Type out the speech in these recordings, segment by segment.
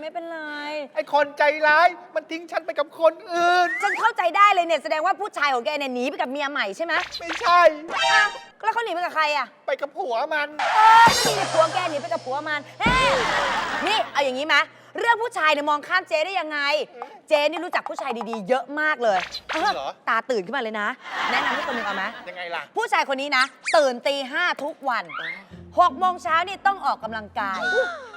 ไม่เป็นไร ไอ้คนใจร้ายมันทิ้งฉันไปกับคนอื่น ฉันเข้าใจได้เลยเนี่ยแสดงว่าผู้ชายของแกเนี่ยหนีไปกับเมียใหม่ใช่ไหมไม่ใช่ อ้าวแล้วเขาหนีไปกับใครอะ ไปกับผัวมัน เออก็มีแต่ผัวแกหนีไปกับผัวมันเฮ้นี่เอาอย่างนี้ไหมเรื่องผู้ชายเนี่ยมองข้ามเจ๊ได้ยังไง เจ๊นี่รู้จักผู้ชายดีๆ เยอะมากเลยจริงเหรอ ตาตื่นขึ้นมาเลยนะ แนะนำให้คนหนึ่งเอาไหมยังไงล่ะ ผู้ชายคนนี้นะ ตื่นตีห้าทุกวัน หกโมงเช้านี่ต้องออกกำลังกาย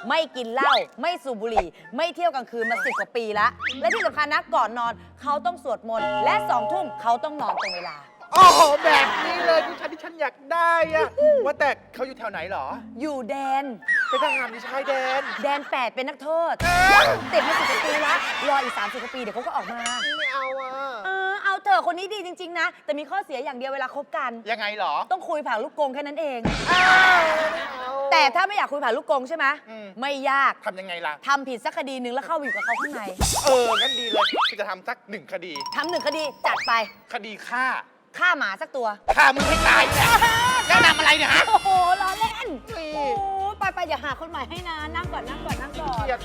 ไม่กินเหล้าไม่สูบบุหรี่ ไม่เที่ยวกลางคืนมาสิบกว่าปีละและที่สำคัญนะก่อนนอนเขาต้องสวดมนต์และสองทุ่มเขาต้องนอนตรงเวลา โอ้โหแบบนี้เลยผู้ชายที่ฉันอยากได้อะว่าแต่เขาอยู่แถวไหนเหรออยู่แดน เป็นทหารในชายแดน แดนแปดเป็นนักโทษเอ้ยติดมาสิบกว่าปีละรออีกสามสิบกว่าปีเดี๋ยวเขาก็ออกมา ไม่เอาอะเอ อเอาเถอะคนนี้ดีจริง ๆ นะ แต่มีข้อเสียอย่างเดียวเวลาคบกัน ยังไงเหรอ ต้องคุยผ่านลูกกรงแค่นั้นเองอ้าวไม่เอาแต่ถ้าไม่อยากคุยผ่านลูกกรงใช่ไหมอืม ไม่ยากทำยังไงล่ะ ทำผิดสักคดีหนึ่งแล้วเข้าไปอยู่กับเขาข้างในเอองั้นดีเลยคือจะทำสักหนึ่งคดี ทำหนึ่งคดีจัดไปคดีฆ่าฆ่าหมาสักตัว ฆ่ามึงให้ตายเนี่ยแนะนำอะไรเนี่ยฮะ โอ้โหล้อเล่นนี่โอ้ไปไปอย่าหาคนใหม่ให้นะ นั่งก่อนนั่งก่อนนั่งก่อน เครียด